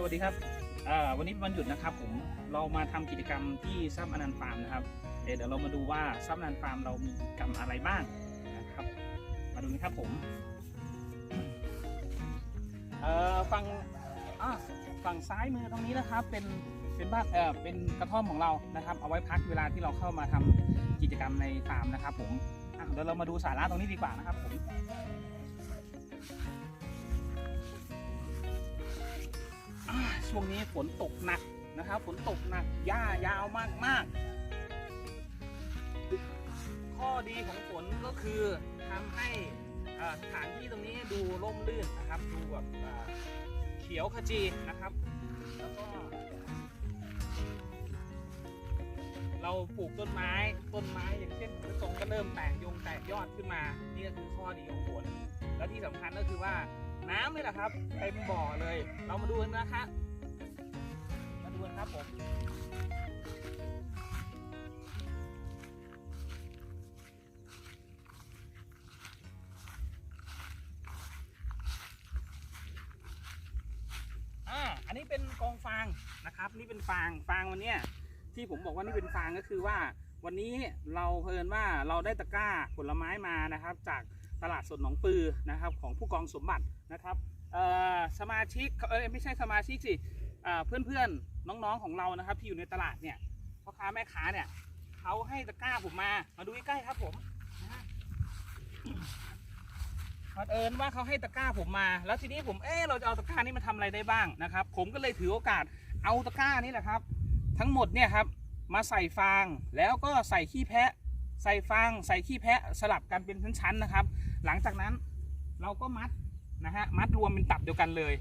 สวัสดีครับวันนี้เป็นวันหยุดนะครับผมเรามาทำกิจกรรมที่ซับอนันต์ฟาร์มนะครับเดี๋ยวเรามาดูว่าซับอนันต์ฟาร์มเรามีกิจกรรมอะไรบ้างนะครับ มาดูนะครับผมฝั่งอะฝั่งซ้ายมือตรงนี้นะครับเป็นเป็นบ้านเอ่อเป็นกระท่อมของเรานะครับ เอาไว้พักเวลาที่เราเข้ามาทำกิจกรรมในฟาร์มนะครับ ผมเดี๋ยวเรามาดูสาระตรงนี้ดีกว่านะครับผม ช่วงนี้ฝนตกหนักนะครับ ฝนตกหนักหญ้ายาวมากมากๆข้อดีของฝนก็คือทำให้สถานที่ตรงนี้ดูร่มรื่นนะครับ ดูแบบเขียวขจีนะครับ แล้วก็ เราปลูกต้นไม้ต้นไม้อย่างเช่นกระจงก็เริ่มแตกยงแตกยอดขึ้นมา นี่ก็คือข้อดีของฝนและที่สำคัญก็คือว่าน้ำนี่แหละครับเต็มบ่อเลย เรามาดูกันนะครับ ครับผมอ่าอันนี้เป็นกองฟางนะครับ นี่เป็นฟางฟางวันเนี้ยที่ผมบอกว่านี่เป็นฟางก็คือว่า วันนี้เราเพลินว่าเราได้ตะกร้าผลไม้มานะครับ จากตลาดสดหนองปือนะครับ ของผู้กองสมบัตินะครับสมาชิกเออไม่ใช่สมาชิกสิ เพื่อนๆน้องๆของเรานะครับ ที่อยู่ในตลาดเนี่ยพ่อค้าแม่ค้าเนี่ยเขาให้ตะกร้าผมมามาดูใกล้ๆครับผมนะฮะบังเอิญว่าเขาให้ตะกร้าผมมา แล้วทีนี้ผมเออเราจะเอาตะกร้านี้มาทำอะไรได้บ้างนะครับ ผมก็เลยถือโอกาสเอาตะกร้านี้แหละครับ ทั้งหมดเนี่ยครับมาใส่ฟางแล้วก็ใส่ขี้แพะ ใส่ฟางใส่ขี้แพะสลับกันเป็นชั้นๆนะครับ หลังจากนั้นเราก็มัดนะฮะมัดรวมเป็นตับเดียวกันเลย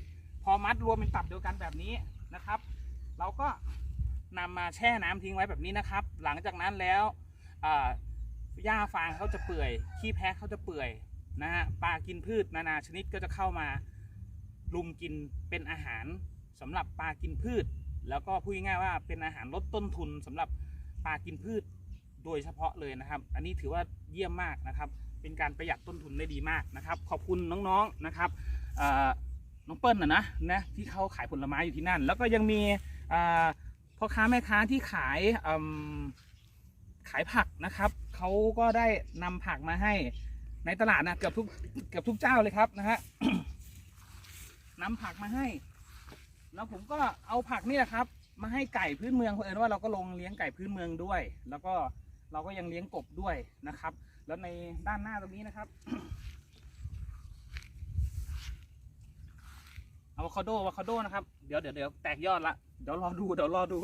อมัดรวมเป็นตับเดียวกันแบบนี้นะครับ เราก็นำมาแช่น้ำทิ้งไว้แบบนี้นะครับ หลังจากนั้นแล้วอ่าหญ้าฟางเขาจะเปื่อย ขี้แพะเขาจะเปื่อยนะฮะปลากินพืชนานาชนิดก็จะเข้ามาลุมกินเป็นอาหารสำหรับปลากินพืช แล้วก็พูดง่ายๆว่าเป็นอาหารลดต้นทุนสำหรับปลากินพืชโดยเฉพาะเลยนะครับ อันนี้ถือว่าเยี่ยมมากนะครับ เป็นการประหยัดต้นทุนได้ดีมากนะครับ ขอบคุณน้องๆนะครับอ่อ น้องเปิ้ลนะนะนะที่เขาขายผลไม้อยู่ที่นั่น แล้วก็ยังมีพ่อค้าแม่ค้าที่ขายขายผักนะครับเขาก็ได้นำผักมาให้ในตลาดนะเกือบทุกเกือบทุกเจ้าเลยครับนะฮะนำผักมาให้ แล้วผมก็เอาผักนี่แหละครับ มาให้ไก่พื้นเมืองเพราะเอิญว่าเราก็ลงเลี้ยงไก่พื้นเมืองด้วย แล้วก็เราก็ยังเลี้ยงกบด้วยนะครับ แล้วในด้านหน้าตรงนี้นะครับ อะโวคาโดอะโวคาโดนะครับ เดี๋ยวเดี๋ยวเดี๋ยวแตกยอดละ เดี๋ยวรอดู เดี๋ยวรอดู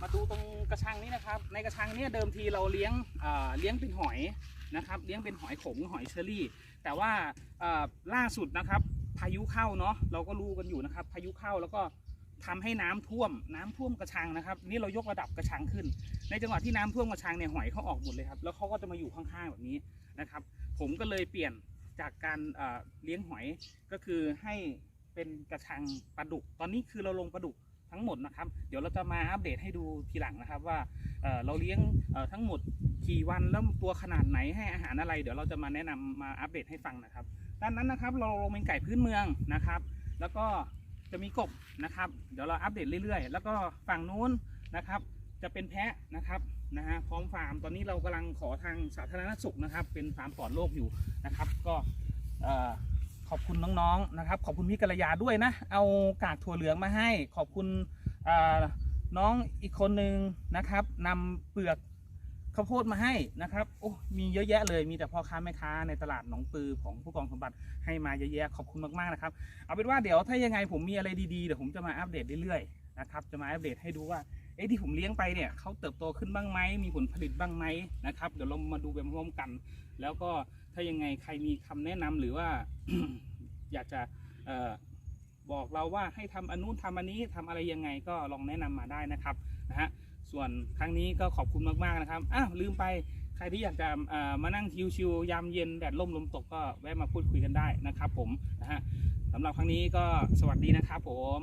มาดูตรงกระชังนี้นะครับ ในกระชังเนี้เดิมทีเราเลี้ยงเลี้ยงเป็นหอยนะครับ เลี้ยงเป็นหอยขมหอยเชอรี่ แต่ว่าล่าสุดนะครับ พายุเข้าเนาะ เราก็รู้กันอยู่นะครับ พายุเข้าแล้วก็ ทำให้น้ำท่วมน้ำท่วมกระชังนะครับนี่เรายกระดับกระชังขึ้น ในจังหวะที่น้ำท่วมกระชังเนี่ยหอยเขาออกหมดเลยครับแล้วเขาก็จะมาอยู่ข้างๆแบบนี้นะครับ ผมก็เลยเปลี่ยนจากการเอ่อเลี้ยงหอยก็คือให้เป็นกระชังปลาดุก ตอนนี้คือเราลงปลาดุกทั้งหมดนะครับ เดี๋ยวเราจะมาอัปเดตให้ดูทีหลังนะครับว่าเอ่อเราเลี้ยงทั้งหมดกี่วันแล้วตัวขนาดไหนให้อาหารอะไร เดี๋ยวเราจะมาแนะนำมาอัปเดตให้ฟังนะครับ ด้านนั้นนะครับเราลงเป็นไก่พื้นเมืองนะครับ แล้วก็ จะมีกบนะครับ เดี๋ยวเราอัปเดตเรื่อยๆ แล้วก็ฝั่งนู้นนะครับ จะเป็นแพะนะครับนะฮะพร้อมฟาร์มตอนนี้เรากำลังขอทางสาธารณสุขนะครับ เป็นฟาร์มปลอดโรคอยู่นะครับ ก็ขอบคุณน้องๆนะครับ ขอบคุณพี่กัลยาด้วยนะ เอากากถั่วเหลืองมาให้ ขอบคุณน้องอีกคนนึงนะครับนำเปลือก ข้าวโพดมาให้นะครับโอ้มีเยอะแยะเลยมีแต่พ่อค้าแม่ค้าในตลาดหนองปือของผู้กองสมบัติให้มาเยอะแยะขอบคุณมากๆนะครับ เอาเป็นว่าเดี๋ยวถ้ายังไงผมมีอะไรดีๆเดี๋ยวผมจะมาอัปเดตเรื่อยๆนะครับจะมาอัปเดตให้ดูว่าเอ๊ะที่ผมเลี้ยงไปเนี่ยเขาเติบโตขึ้นบ้างไหมมีผลผลิตบ้างไหมนะครับเดี๋ยวเรามาดูไปพร้อมกัน แล้วก็ถ้ายังไงใครมีคำแนะนำหรือว่า อยากจะบอกเราว่าให้ทำอนนู้นทำอันนี้ทำอะไรยังไงก็ลองแนะนำมาได้นะครับนะฮะ ส่วนครั้งนี้ก็ขอบคุณมาก ๆ นะครับ อ้าว ลืมไป ใครที่อยากจะมานั่งชิวๆยามเย็น แดดร่มลมตกก็แวะมาพูดคุยกันได้นะครับผมนะฮะสำหรับครั้งนี้ก็สวัสดีนะครับผม